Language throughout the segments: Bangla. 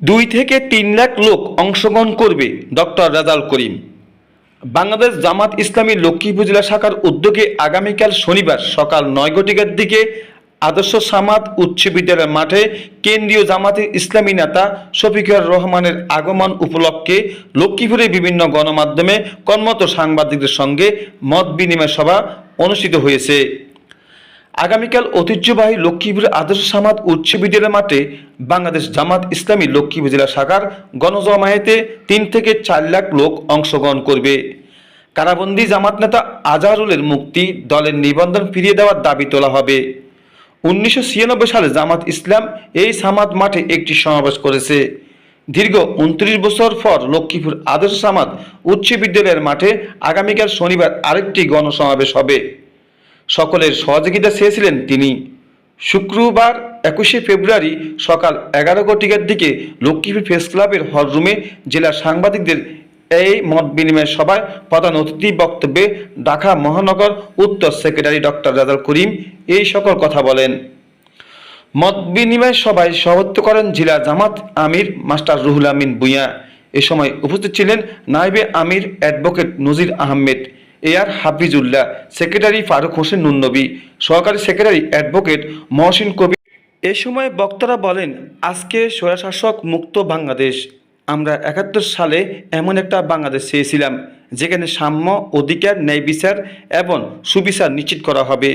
দুই থেকে তিন লাখ লোক অংশগ্রহণ করবে ডক্টর রাজাল করিম। বাংলাদেশ জামাত ইসলামী লক্ষ্মীপুর জেলা শাখার উদ্যোগে আগামীকাল শনিবার সকাল নয় ঘটিকার দিকে আদর্শ সামাদ উচ্চ বিদ্যালয়ের মাঠে কেন্দ্রীয় জামাতের ইসলামী নেতা শফিকুর রহমানের আগমন উপলক্ষে লক্ষ্মীপুরের বিভিন্ন গণমাধ্যমে কর্মত সাংবাদিকদের সঙ্গে মত বিনিময় সভা অনুষ্ঠিত হয়েছে। আগামীকাল ঐতিহ্যবাহী লক্ষ্মীপুর আদর্শ সামাদ উচ্চ বিদ্যালয় মাঠে বাংলাদেশ জামাত ইসলামী লক্ষ্মীপুর জেলা শাখার গণজমায়েতে তিন থেকে চার লাখ লোক অংশগ্রহণ করবে। কারাবন্দি জামাত নেতা আজহারুলের মুক্তি দলের নিবন্ধন ফিরিয়ে দেওয়ার দাবি তোলা হবে। উনিশশো ছিয়ানব্বই সালে জামাত ইসলাম এই সামাদ মাঠে একটি সমাবেশ করেছে। দীর্ঘ উনত্রিশ বছর পর লক্ষ্মীপুর আদর্শ সামাদ উচ্চ বিদ্যালয়ের মাঠে আগামীকাল শনিবার আরেকটি গণসমাবেশ হবে। সকলের সহযোগিতা চেয়েছিলেন তিনি। শুক্রবার একুশে ফেব্রুয়ারি সকাল এগারো ঘটিকার দিকে লক্ষ্মীপুর প্রেস ক্লাবের হলরুমে জেলার সাংবাদিকদের এই মত বিনিময় সভায় প্রধান অতিথি বক্তব্যে ঢাকা মহানগর উত্তর সেক্রেটারি ডক্টর রাজাল করিম এই সকল কথা বলেন। মত বিনিময় সভায় সভাপতিত্ব করেন জেলা জামাত আমির মাস্টার রুহুল আমিন ভুঁইয়া। এ সময় উপস্থিত ছিলেন নাইবে আমির advocate Nazir Ahmed. A R Hafizullah, secretary Faruk Hossain Nunnabi সহকারী সেক্রেটারি অ্যাডভোকেট মহসিন কবি এ সময় বক্তারা বলেন, আজকে স্বৈরশাসক মুক্ত বাংলাদেশ। আমরা একাত্তর সালে এমন একটা বাংলাদেশ চেয়েছিলাম, যেখানে সাম্য, অধিকার, ন্যায় বিচার এবং সুবিচার নিশ্চিত করা হবে।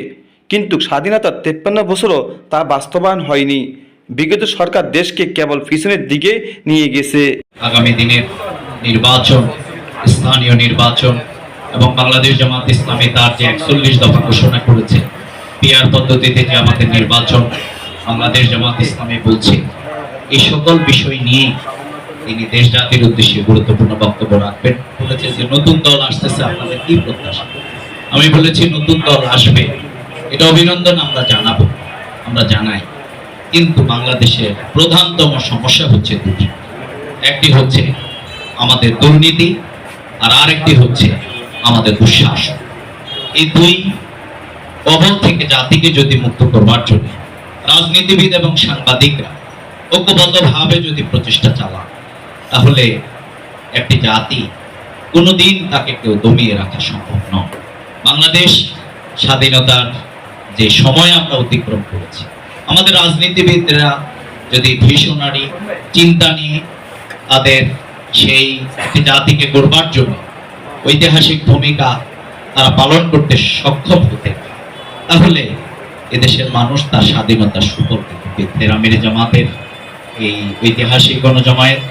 কিন্তু স্বাধীনতার তেপ্পান্ন বছরও তা বাস্তবায়ন হয়নি। বিগত সরকার দেশকে কেবল পিছনের দিকে নিয়ে গেছে। আগামী দিনের নির্বাচন, স্থানীয় নির্বাচন এবং বাংলাদেশ জামাত ইসলামী তার যে একচল্লিশ দফা ঘোষণা করেছে পিয়ার পদ্ধতিতে যে আমাদের নির্বাচন, বাংলাদেশ জামাত ইসলামী বলছে, এই সকল বিষয় নিয়ে তিনি দেশ জাতির উদ্দেশ্যে গুরুত্বপূর্ণ বক্তব্য রাখবেন। বলেছে যে নতুন দল আসতেছে, আপনাদের কি প্রত্যাশা? আমি বলেছি নতুন দল আসবে, এটা অভিনন্দন, আমরা জানাব, আমরা জানাই। কিন্তু বাংলাদেশের প্রধানতম সমস্যা হচ্ছে দুটি। একটি হচ্ছে আমাদের দুর্নীতি, আর আরেকটি হচ্ছে আমাদের দুঃশাসন এই দুই কবল থেকে জাতিকে যদি মুক্ত করবার জন্য রাজনীতিবিদ এবং সাংবাদিকরা ঐক্যবদ্ধভাবে যদি প্রচেষ্টা চালান, তাহলে একটি জাতি কোনোদিন তাকে কেউ দমিয়ে রাখা সম্ভব নয়। বাংলাদেশ স্বাধীনতার যে সময় আমরা অতিক্রম করেছি, আমাদের রাজনীতিবিদরা যদি ভিশনারি চিন্তা নিয়ে তাদের সেই জাতিকে গড়বার জন্য ঐতিহাসিক ভূমিকা তারা পালন করতে সক্ষম হতে তাহলে এদেশের মানুষ তার স্বাধীনতার সুফল পেতে তেরামির জামাতের এই ঐতিহাসিক গণজমায়েত,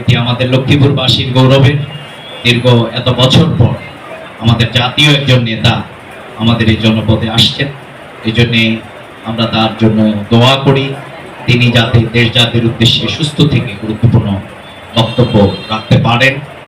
এটি আমাদের লক্ষ্মীপুরবাসীর গৌরবের। দীর্ঘ এত বছর পর আমাদের জাতীয় একজন নেতা আমাদের এই জনপদে আসছেন। এই জন্যে আমরা তার জন্য দোয়া করি। তিনি যাতে দেশ জাতির উদ্দেশ্যে সুস্থ থেকে গুরুত্বপূর্ণ বক্তব্য রাখতে পারেন।